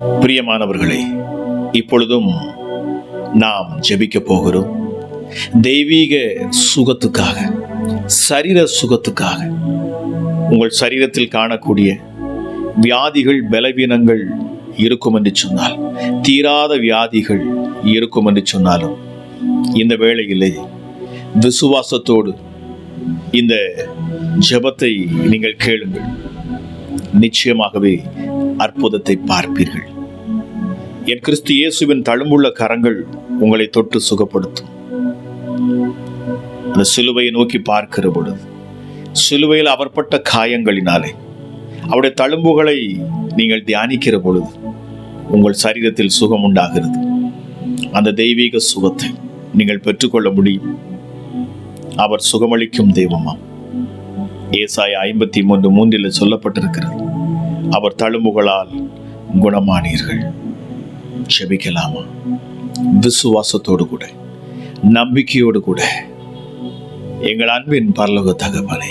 பிரியமானவர்களே இப்பொழுதும் நாம் ஜெபிக்க போகிறோம். தெய்வீக சுகத்துக்காக சரீர சுகத்துக்காக உங்கள் சரீரத்தில் காணக்கூடிய வியாதிகள் பலவீனங்கள் இருக்கும் என்று சொன்னால் தீராத வியாதிகள் இருக்கும் என்று சொன்னாலும் இந்த வேளையிலே விசுவாசத்தோடு இந்த ஜெபத்தை நீங்கள் கேளுங்கள். நிச்சயமாகவே அற்புதத்தை பார்ப்பீர்கள். என் கிறிஸ்து இயேசுவின் தழும்புள்ள கரங்கள் உங்களை தொட்டு சுகப்படுத்தும். அந்த சிலுவையை நோக்கி பார்க்கிற பொழுது சிலுவையில் அவர்பட்ட காயங்களினாலே அவருடைய தழும்புகளை நீங்கள் தியானிக்கிற பொழுது உங்கள் சரீரத்தில் சுகம் உண்டாகிறது. அந்த தெய்வீக சுகத்தை நீங்கள் பெற்றுக்கொள்ள முடியும். அவர் சுகமளிக்கும் தெய்வமாம். ஏசாய ஐம்பத்தி மூன்று மூன்றில் சொல்லப்பட்டிருக்கிறது. அவர் தழும்புகளால் குணமானீர்கள். செபிக்கலாமா விசுவாசத்தோடு கூட நம்பிக்கையோடு கூட. எங்கள் அன்பின் பரலோக தகவலை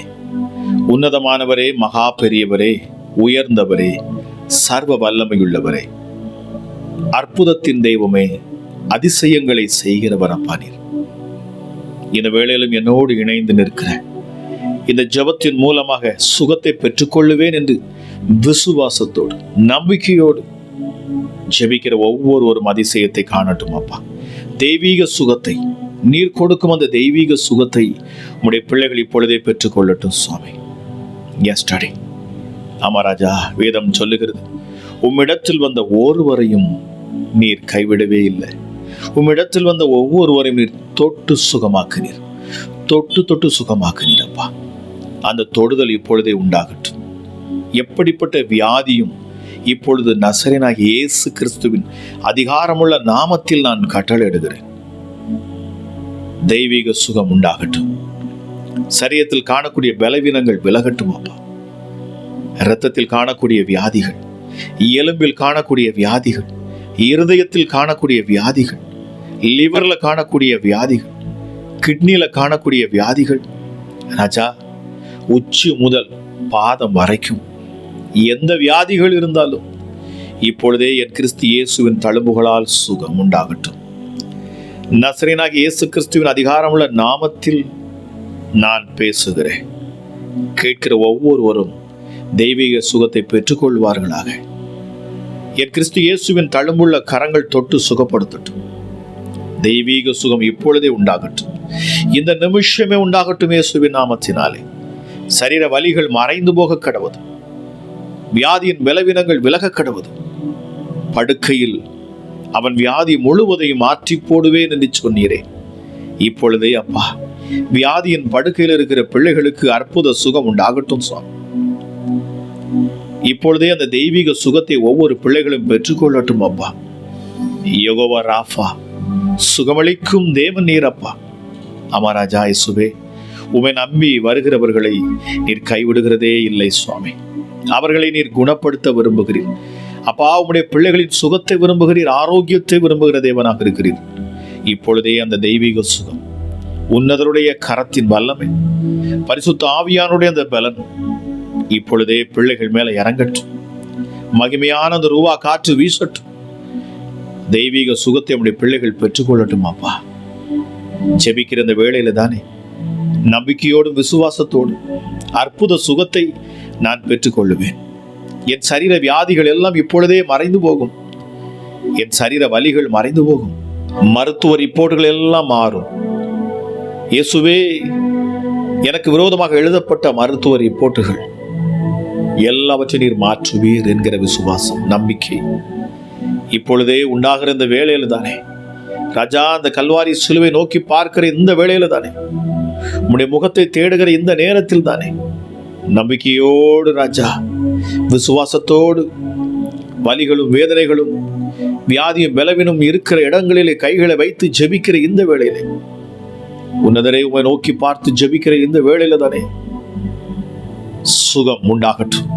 உன்னதமானவரே மகா பெரியவரே உயர்ந்தவரே சர்வ வல்லமையுள்ளவரே அற்புதத்தின் தெய்வமே அதிசயங்களை செய்கிறவர் அப்பானீர் இந்த வேளையிலும் என்னோடு இணைந்து நிற்கிறேன் இந்த ஜெபத்தின் மூலமாக சுகத்தை பெற்றுக்கொள்ளுவேன் என்று விசுவாசத்தோடு நம்பிக்கையோடு ஜெபிக்கிற ஒவ்வொருவரும் அதிசயத்தை காணட்டும் அப்பா. தெய்வீக சுகத்தை நீர் கொடுக்கும் அந்த தெய்வீக சுகத்தை உடைய பிள்ளைகள் இப்பொழுதே பெற்றுக்கொள்ளட்டும் சுவாமி. எஸ் ஸ்டடி அமராஜா வேதம் சொல்லுகிறது உம்மிடத்தில் வந்த ஒருவரையும் நீர் கைவிடவே இல்லை. உம்மிடத்தில் வந்த ஒவ்வொருவரையும் நீர் தொட்டு சுகமாக்கினீர். தொட்டு தொட்டு சுகமாக்கினீர் அப்பா. அந்த தொடுதல் இப்பொழுதே உண்டாகட்டும். எப்படிப்பட்ட வியாதியும் இப்பொழுது நசரனாகிய இயேசு கிறிஸ்துவின் அதிகாரமுள்ள நாமத்தில் நான் கட்டளையிடுகிறேன். தெய்வீக சுகம் உண்டாகட்டும். சரியத்தில் காணக்கூடிய பலவீனங்கள் விலகட்டும் அப்பா. இரத்தத்தில் காணக்கூடிய வியாதிகள் எலும்பில் காணக்கூடிய வியாதிகள் இருதயத்தில் காணக்கூடிய வியாதிகள் லிவரில் காணக்கூடிய வியாதிகள் கிட்னியில் காணக்கூடிய வியாதிகள். ராஜா உச்சி முதல் பாதம் வரைக்கும். எந்த வியாதிகள் இருந்தாலும் இப்பொழுதே என் கிறிஸ்து இயேசுவின் தழும்புகளால் சுகம் உண்டாகட்டும். நசரேனாக இயேசு கிறிஸ்துவின் அதிகாரமுள்ள நாமத்தில் நான் பேசுகிறேன். கேட்கிற ஒவ்வொருவரும் தெய்வீக சுகத்தை பெற்றுக்கொள்வார்களாக. என் கிறிஸ்து இயேசுவின் தழும்புள்ள கரங்கள் தொட்டு சுகப்படுத்தட்டும். தெய்வீக சுகம் இப்பொழுதே உண்டாகட்டும். இந்த நிமிஷமே உண்டாகட்டும் இயேசுவின் நாமத்தினாலே. சரீர வலிகள் மறைந்து போக கடவுது. வியாதியின் விளவினங்கள் விலக கடவுது. படுக்கையில் அவன் வியாதி முழுவதையும் மாற்றி போடுவேன் என்று சொன்னீரே. இப்பொழுதே அப்பா வியாதியின் படுக்கையில் இருக்கிற பிள்ளைகளுக்கு அற்புத சுகம் உண்டாகட்டும் சுவாமி. இப்பொழுதே அந்த தெய்வீக சுகத்தை ஒவ்வொரு பிள்ளைகளும் பெற்றுக்கொள்ளட்டும் அப்பா. யோகோவா ராஃபா சுகமளிக்கும் தேவன் நீரப்பா அமராஜா இசுவே உமை நம்பி வருகிறவர்களை நீர் கைவிடுகிறதே இல்லை சுவாமி. அவர்களை நீர் குணப்படுத்த விரும்புகிறீர். அப்பா உம்முடைய பிள்ளைகளின் சுகத்தை விரும்புகிறீர் ஆரோக்கியத்தை விரும்புகிற தேவனாக இருக்கிறீர். இப்பொழுதே அந்த தெய்வீக சுகம் உன்னதருடைய கரத்தின் வல்லமை பரிசுத்த ஆவியானுடைய அந்த பலன் இப்பொழுதே பிள்ளைகள் மேல இறங்கட்டும். மகிமையான அந்த ரூவா காற்று வீசட்டும். தெய்வீக சுகத்தை நம்முடைய பிள்ளைகள் பெற்றுக்கொள்ளட்டும் அப்பா ஜெபிக்கிற இந்த வேளையில தானே நம்பிக்கையோடும் விசுவாசத்தோடும் அற்புத சுகத்தை நான் பெற்றுக்கொள்ளுவேன். என் சரீர வியாதிகள் எல்லாம் இப்பொழுதே மறைந்து போகும். என் சரீர வலிகள் மறைந்து போகும். மருத்துவ ரிப்போர்ட்டுகள் எல்லாம் மாறும். இயேசுவே எனக்கு விரோதமாக எழுதப்பட்ட மருத்துவ ரிப்போர்ட்டுகள். எல்லாவற்றையும் நீர் மாற்றுவீர் என்கிற விசுவாசம் நம்பிக்கை. இப்பொழுதே உண்டாகிற இந்த வேலையில் தானே. ராஜா அந்த கல்வாரி சிலுவை நோக்கி பார்க்கிற இந்த வேளையில தானே? உம்முடைய முகத்தை தேடுகிற இந்த நேரத்தில் தானே? நம்பிக்கையோடு ராஜா விசுவாசத்தோடு வலிகளும் வேதனைகளும் வியாதியும் பலவினும் இருக்கிற இடங்களிலே கைகளை வைத்து ஜெபிக்கிற இந்த வேளையிலே. உன்னதரை உமை நோக்கி பார்த்து ஜெபிக்கிற இந்த வேளையில தானே? சுகம் உண்டாகட்டும்.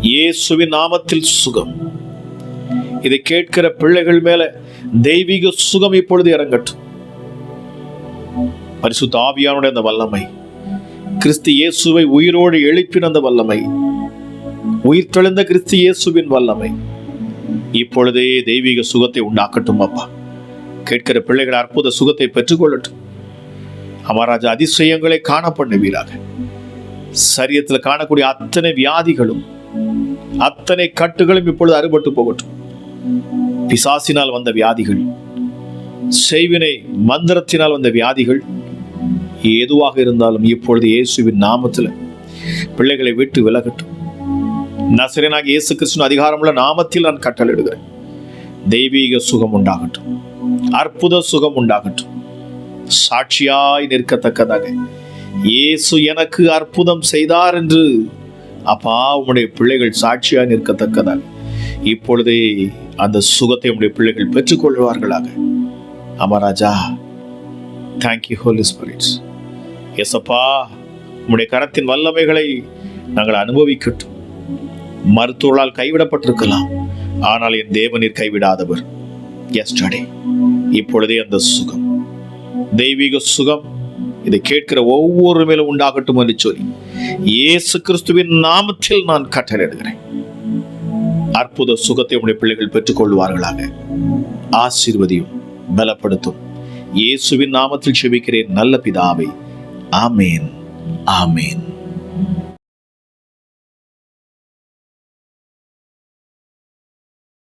இயேசுவின் நாமத்தில் சுகம். இதை கேட்கிற பிள்ளைகள் மேல தெய்வீக சுகம் இப்பொழுது இறங்கட்டும். பரிசுத்த ஆவியானுடைய அந்த வல்லமை கிறிஸ்து இயேசுவை உயிரோடு எழுப்பின அந்த வல்லமை உயிர் தெளிந்த கிறிஸ்து இயேசுவின் வல்லமை இப்பொழுதே தெய்வீக சுகத்தை உண்டாக்கட்டும் அப்பா. கேட்கிற பிள்ளைகள் அற்புத சுகத்தை பெற்றுக்கொள்ளட்டும். அமராஜா அதிசயங்களை காண பண்ணுவீராக சரியத்தில் காணக்கூடிய அத்தனை வியாதிகளும் அத்தனை கட்டுகளும் இப்பொழுது அறுபட்டு போகட்டும். பிசாசினால் வந்த வியாதிகள் செய்வினை மந்திரத்தினால் வந்த வியாதிகள் எதுவாக இருந்தாலும் இப்பொழுது இயேசுவின் நாமத்தில் பிள்ளைகளை விட்டு விலகட்டும். நசரனாக இயேசு கிருஷ்ணன் அதிகாரமுள்ள நாமத்தில் நான் கட்டளிடுகிறேன் தெய்வீக சுகம் உண்டாகட்டும். அற்புத சுகம் உண்டாகட்டும். சாட்சியாய் நிற்கத்தக்கதாக இயேசு எனக்கு அற்புதம் செய்தார் என்று அப்பா உம்முடைய பிள்ளைகள் சாட்சியாய் நிற்கத்தக்கதாக. இப்பொழுதே அந்த சுகத்தை உடைய பிள்ளைகள் பெற்றுக்கொள்வார்களாக. அமராஜா தேங்க்யூ ஹோலி ஸ்பிரிட்ஸ் எஸ்அப்பா உம்முடைய கரத்தின் வல்லமைகளை நாங்கள் அனுபவிக்கட்டும். மருத்துவர்களால் கைவிடப்பட்டிருக்கலாம். ஆனால் என் தேவநீர் கைவிடாதவர். எஸ்டே இப்பொழுதே அந்த சுகம். தெய்வீக சுகம். இதை கேட்கிற ஒவ்வொரு மேலும் உண்டாகட்டும் என்று சொல்லி இயேசு கிறிஸ்துவின் நாமத்தில் நான் கட்டளையிடுகிறேன். அற்புத சுகத்தை உடைய பிள்ளைகள் பெற்றுக்கொள்வார்களாக. ஆசீர்வதியும் பலப்படுத்தும். இயேசுவின் நாமத்தில் செபிக்கிறேன் நல்ல பிதாவை. ஆமேன். ஆமேன்.